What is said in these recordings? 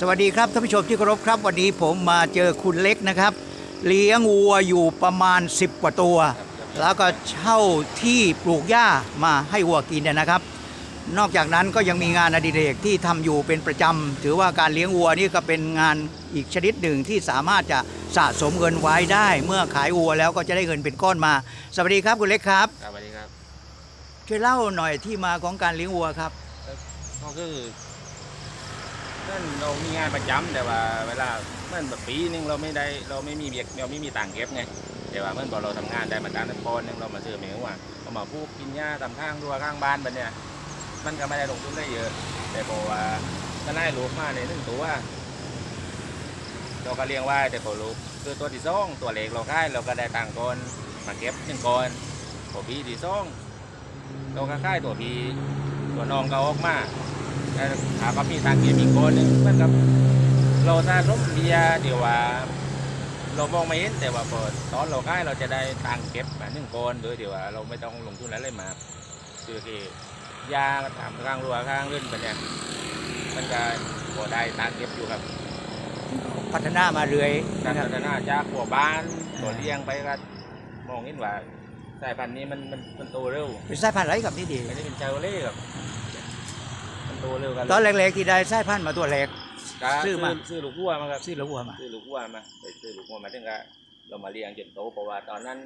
สวัสดีครับท่านผู้ชมที่เคารพครับ วันนี้ผมมาเจอคุณเล็กนะครับ เลี้ยงวัวอยู่ประมาณ 10 กว่าตัว แล้วก็เช่าที่ปลูกหญ้ามาให้วัวกินเนยนะครับ นอกจากนั้นก็ยังมีงานอดิเรกที่ทำอยู่เป็นประจำถือว่าการเลี้ยงวัวนี่ก็เป็นงานอีกชนิดหนึ่งที่สามารถจะสะสมเงินไว้ได้ เมื่อขายวัวแล้วก็จะได้เงินเป็นก้อนมา สวัสดีครับคุณเล็กครับครับสวัสดีครับช่วยเล่าหน่อยที่มาของการเลี้ยงวัวครับก็คือ เมื่นเรามีงานประจำแต่ว่าเวลาเมื่อแบบปีหนึงเราไม่ได้เราไม่มีเบียกเราไม่มีต่างเก็บไงแต่ว่าเมื่อพอเราทำงานได้มาการนครนึงเรามาซื้อเหมือว่าเรามาพูกกินหญ้าตามข้างรั้วข้างบ้านแบบเนี้ยมันก็ไม่ได้ลงทุนได้เยอะ แต่พอกว่าก็ได้ลูกมาในยหนึ่งตัวเราก็เลี้ยงไว้แต่พอลูกคือตัวที่สองตัวเล็กเราค่ายเราก็ได้ต่างก่อนมาเก็บหนึ่งก่อนพอปีที่สองเราก็ค่ายตัวพีตัวน้องก็ออกมา แต่ถามว่ามีทางเกียร์มีกคนหนึงเหมือนกับเราสะสมเบียร์เดี๋ยวว่า เรามองไม่เห็นแต่ว่าพอตอนเราค่ายเราจะได้ตังค์เก็บมาหนึ่งก้อนโดยเดี๋ยวว่าเราไม่ต้องลงทุนอะไรมากคือที่ยาทำข้างรัวข้างเล่นไปเนี่ยมันก็พอได้ตังค์เก็บอยู่ครับ พัฒนามาเรื่อยการนะครับพัฒนาจากหัวบ้านตัวเลี้ยงไปก็มองเห็นว่าสายพันธุ์นี้มันมันมันโตเร็วเป็นสายพันธุ์อะไรกับนี่ดีอันนี้เป็นเชาเล่ครับมัน โตเร็วกันตอนแรกๆที่ได้สายพันธุ์มาตัวแรกก็ซื้ซื้ออมา ซื้อลูกวัวมาครับซื้อแล้ววัวมา ซื้อลูกวัวมาไปซื้อลูกวัวมาถึงก็เรามาเลี้ยงจนโตเพราะว่าตอนนั้น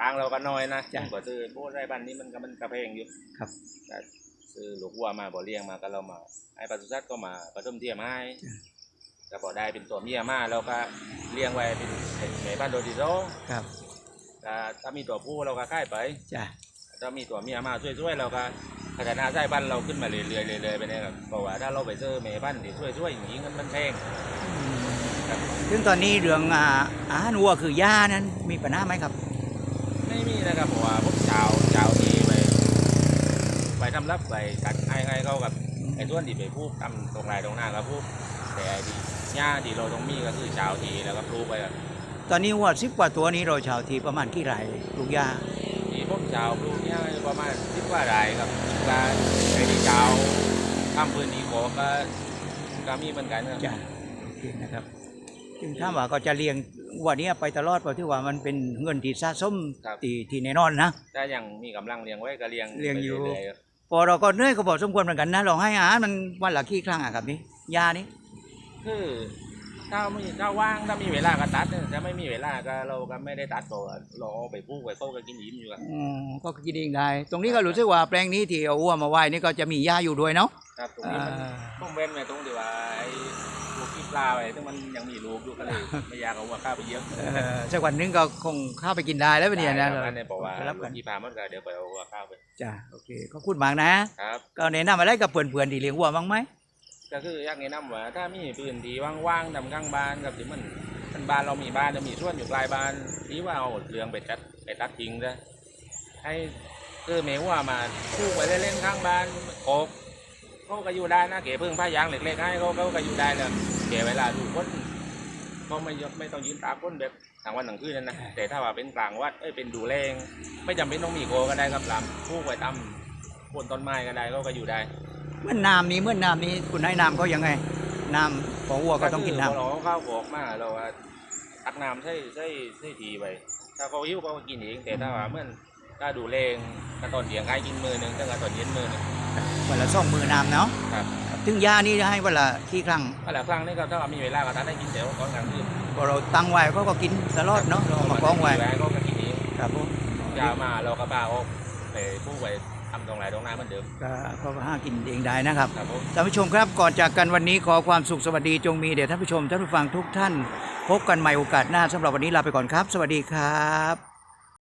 ตังค์เราก็น้อยนะกว่าซื้อพวกไร่บ้านนี้มันก็มันกระเพงอยู่ครับ ก็ซื้อลูกวัวมาบ่เลี้ยงมาก็เรามาไอ้ปศุสัตว์ก็มาผสมเทียมให้ก็พอได้เป็นตัวเมียมาเราก็เลี้ยงไว้เป็นเป็นแม่บ้านโดยที่สองครับก็ถ้ามีตัวผู้เราก็ค่ายไป จ้ะถ้ามีตัวเมียมาช่วยๆเราก็ พัฒนาสายพันธุ์เราขึ้นมาเรื่อยๆเรื่อยๆไปเนี่ยครับเพราะว่าถ้าเราไปเจอแม่พันธุ์ที่ช่วยๆอย่างนี้มันมันแพงครับซึ่งตอนนี้เรื่องอ่าอาหารวัวคือหญ้านั้นมีปัญหาไหมครับ ไม่มีนะครับเพราะว่าพวกชาวชาวที่ไปไปทำรับไปตัดให้ให้เขากับไอ้ส่วนที่ไปพูกทำตรงไรตรงหน้าก็พูกแต่ไอ้ที่หญ้าที่เราต้องมีก็คือชาวทีแล้วก็ปลูกไปครับตอนนี้วัวสิบกว่าตัวนี้เราชาวทีประมาณกี่ไร่ปลูกหญ้าที่ พวกชาวปลูกหญ้าประมาณสิบกว่าไร่ครับก็ไอ้ที่ชาวทำพื้นที่ขอก็ก็มีเหมือนกันนะครับจ้ะโอเคนะครับซึ่งถ้าว่าก็จะเลี้ยงวัวเนี้ยไปตลอดเพราะที่ว่ามันเป็นเงินที่สะสมครับที่ที่แน่นอนนะถ้ายังมีกำลังเลี้ยงไว้ก็เลี้ยงเลี้ยงอยู่ ไปรื่ครับพอเราก็เหนื่อยก็พอกสมควรเหมือนกันนะเราให้อาหารมันวันละกี่ครั้งอะครับนี่หญ้านี่คือ ถ้าไม่ถ้าว่างถ้ามีเวลาก็ตัดเนี่ยถ้าไม่มีเวลาก็เราก็ไม่ได้ตัดเพราะว่าเราเอาไปปลูกไว้เขาก็กินยิ้มอยู่ครับอ๋อก็กินเองได้ ตรงนี้ก็รู้สึกว่าแปลงนี้ที่เอาวัวมาไว้นี่ก็จะมีหญ้าอยู่ด้วยเนาะ ครับตรงนี้มันอ่า ต้องเว้นไว้ตรงที่ว่าไอ้ลูกที่ปลาไว้ซึ่งมันยังมีลูกอยู่ก็เลยไม่อยากเอาว่าข้าวไปเยอะเอ่อสักวันหนึงก็คงเข้าไปกินได้แล้วเนี่ยนะได้ครับอันนี้บอกว่ารับลูกักนที่ปลามันก็เดี๋ยวไปเอาว่าข้าวไปจ้ะโอเคขอบคุณมากนะ ครับ ก็แนะนำอะไรกับเพื่อนๆที่เลี้ยงวัวบ้างไหม ก็คืออยากแนะนำว่าถ้ามีพื้นที่ว่างๆทำข้างบ้านกับที่มันมันบ้านเรามีบ้านจะมีส่วนอยู่ปลายบ้านที่ว่าเอาเรืองไปจัดไปตัดทิ้งซะให้คือเมว่ามาคู่ไปเล่นๆข้างบ้านโอกเขาก็อยู่ได้นะเก๋เพิ่งผ้ายางเล็กๆให้เขาเขาก็อยู่ได้เลยเก๋เวลาดูคนก็ไม่ไม่ต้องยืนตากคนแบบทางวันทางคืนนั่นนะแต่ถ้าว่าเป็นกลางวัดเอ้ยเป็นดูแรงไม่จำเป็นต้องมีโกก็ได้ครับลำคู่ไปตำบนต้นไม้ก็ได้เขาก็อยู่ได้ เมื่อน้ำนี้เมื่อน้ำนี้คุณให้น้ำเขายังไงน้ำของวัวก็ต้องกินน้ำคืพเราเข้าวบอกมาเราว่าตักน้ำใส่ใส่ใส่ทีไปถ้าเขาหิวเขาก็กินเองแต่ถ้าว่าเมื่อถ้าดูแรงกระตอนเดียงให้กินมือหนึ่งถ้ากระตอนเย็นมือหนึ่งวันละสองมือน้ำเนาะครับถึงยานี่ให้วันละกี่ครั้งก็แล้วครั้งนี้ก็ถ้าว่ามีเวลาก็ทานได้กินเดี๋ยวก่อนกลางคืนพอเราตั้งไว้เขาก็กินตลอดเนาะเราเอามากองไว้เขาก็กินเองครับผมยามาเราก็บ้าออกไปผู้ไป ทำตรงไหนตรงนั้นเหมือนเดิมก็เขาก็ห้ากินเองได้นะครับครับผมท่านผู้ชมครับก่อนจากกันวันนี้ขอความสุขสวัสดีจงมีเดี๋ยวท่านผู้ชมท่านผู้ฟังทุกท่าน พบกันใหม่โอกาสหน้าสำหรับวันนี้ลาไปก่อนครับ สวัสดีครับ